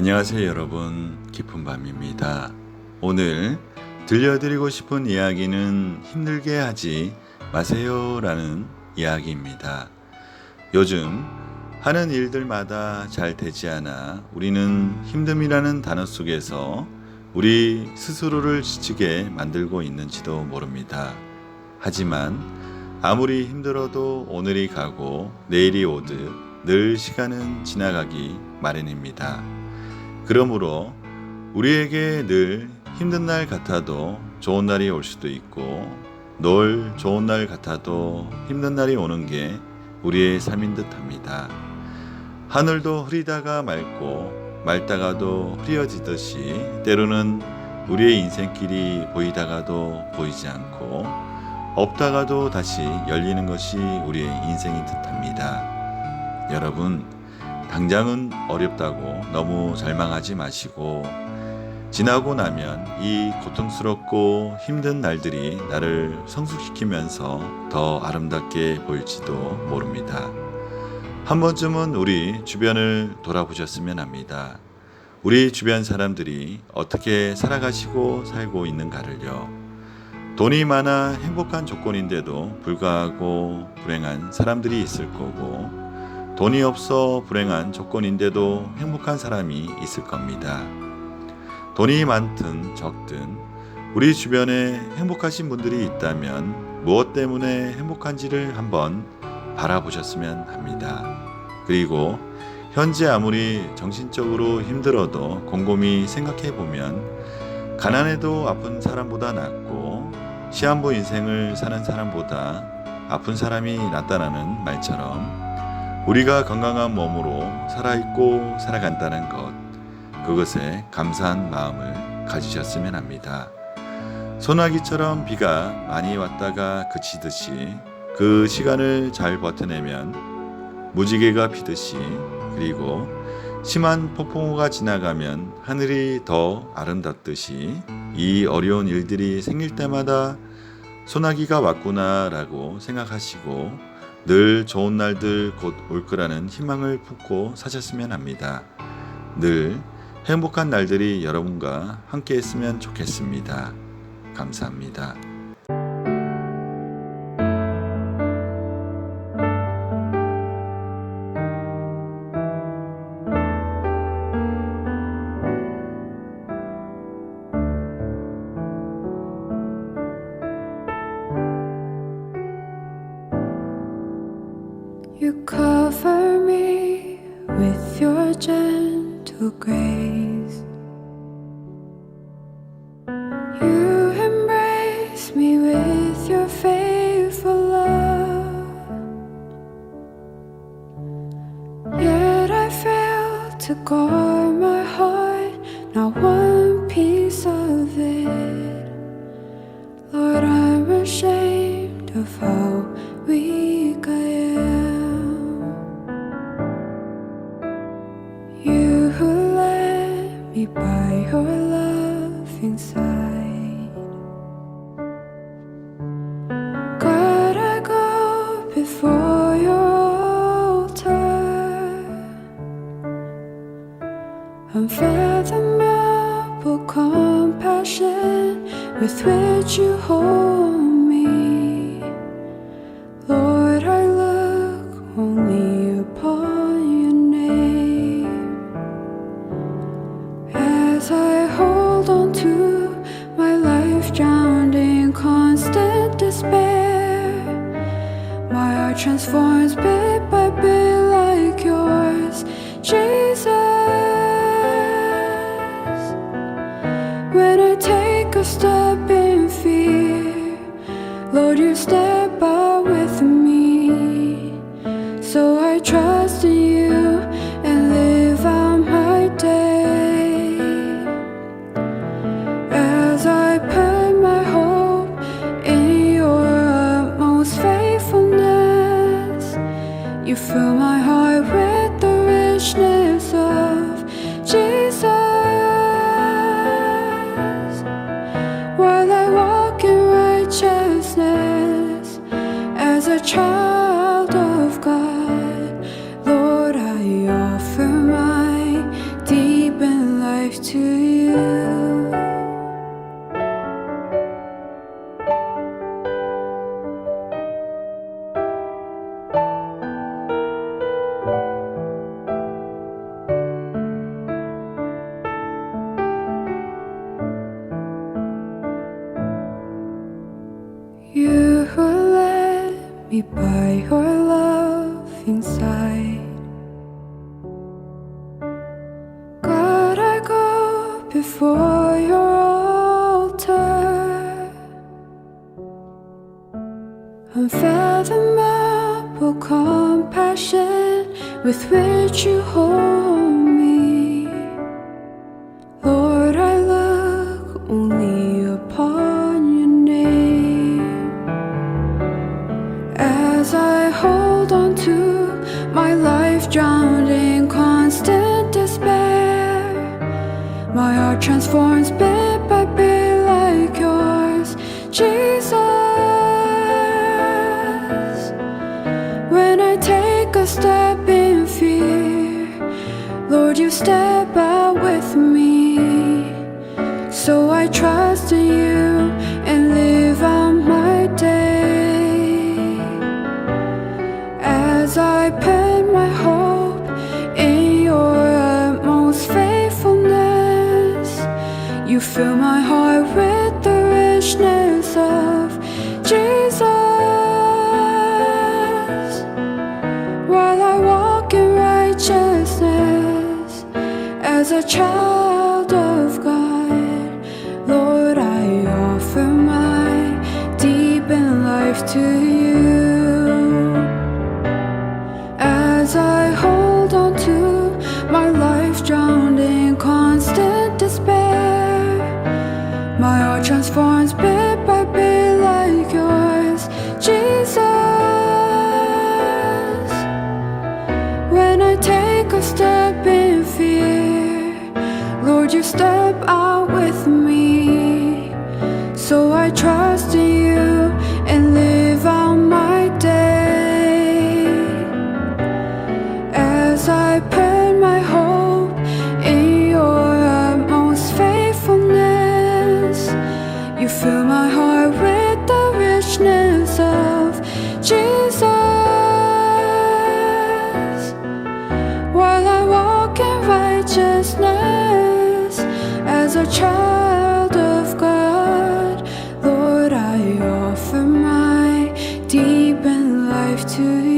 안녕하세요 여러분 깊은 밤입니다. 오늘 들려드리고 싶은 이야기는 힘들게 하지 마세요 라는 이야기입니다. 요즘 하는 일들마다 잘 되지 않아 우리는 힘듦이라는 단어 속에서 우리 스스로를 지치게 만들고 있는지도 모릅니다. 하지만 아무리 힘들어도 오늘이 가고 내일이 오듯 늘 시간은 지나가기 마련입니다. 그러므로 우리에게 늘 힘든 날 같아도 좋은 날이 올 수도 있고 늘 좋은 날 같아도 힘든 날이 오는 게 우리의 삶인 듯 합니다. 하늘도 흐리다가 맑고 맑다가도 흐려지듯이 때로는 우리의 인생길이 보이다가도 보이지 않고 없다가도 다시 열리는 것이 우리의 인생인 듯 합니다. 여러분, 당장은 어렵다고 너무 절망하지 마시고 지나고 나면 이 고통스럽고 힘든 날들이 나를 성숙시키면서 더 아름답게 보일지도 모릅니다. 한 번쯤은 우리 주변을 돌아보셨으면 합니다. 우리 주변 사람들이 어떻게 살아가시고 살고 있는가를요. 돈이 많아 행복한 조건인데도 불구하고 불행한 사람들이 있을 거고, 돈이 없어 불행한 조건인데도 행복한 사람이 있을 겁니다. 돈이 많든 적든 우리 주변에 행복하신 분들이 있다면 무엇 때문에 행복한지를 한번 바라보셨으면 합니다. 그리고 현재 아무리 정신적으로 힘들어도 곰곰이 생각해 보면 가난해도 아픈 사람보다 낫고 시한부 인생을 사는 사람보다 아픈 사람이 낫다라는 말처럼 우리가 건강한 몸으로 살아있고 살아간다는 것, 그것에 감사한 마음을 가지셨으면 합니다. 소나기처럼 비가 많이 왔다가 그치듯이 그 시간을 잘 버텨내면 무지개가 피듯이 그리고 심한 폭풍우가 지나가면 하늘이 더 아름답듯이 이 어려운 일들이 생길 때마다 소나기가 왔구나라고 생각하시고 늘 좋은 날들 곧 올 거라는 희망을 품고 사셨으면 합니다. 늘 행복한 날들이 여러분과 함께 했으면 좋겠습니다. 감사합니다. You cover me with your gentle grace. You embrace me with your faithful love. Yet I fail to guard my heart, not one piece of it. Lord, I'm ashamed of how your love inside. God, I go before your altar. Unfathomable compassion with which you hold transforms bit by bit like yours, Jesus. When I take a step in fear, Lord, you step Fill my. Me by your love inside. God, I go before your altar. Unfathomable compassion with which you hold life drowned in constant despair. My heart transforms bit by bit like yours, Jesus. When I take a step in fear, Lord, you step out with me. So I trust in you you fill my heart with the richness of Jesus. While I walk in righteousness as a child my heart transforms bit by bit like yours, Jesus. When I take a step in fear, Lord, you step out with me. So I trust in you to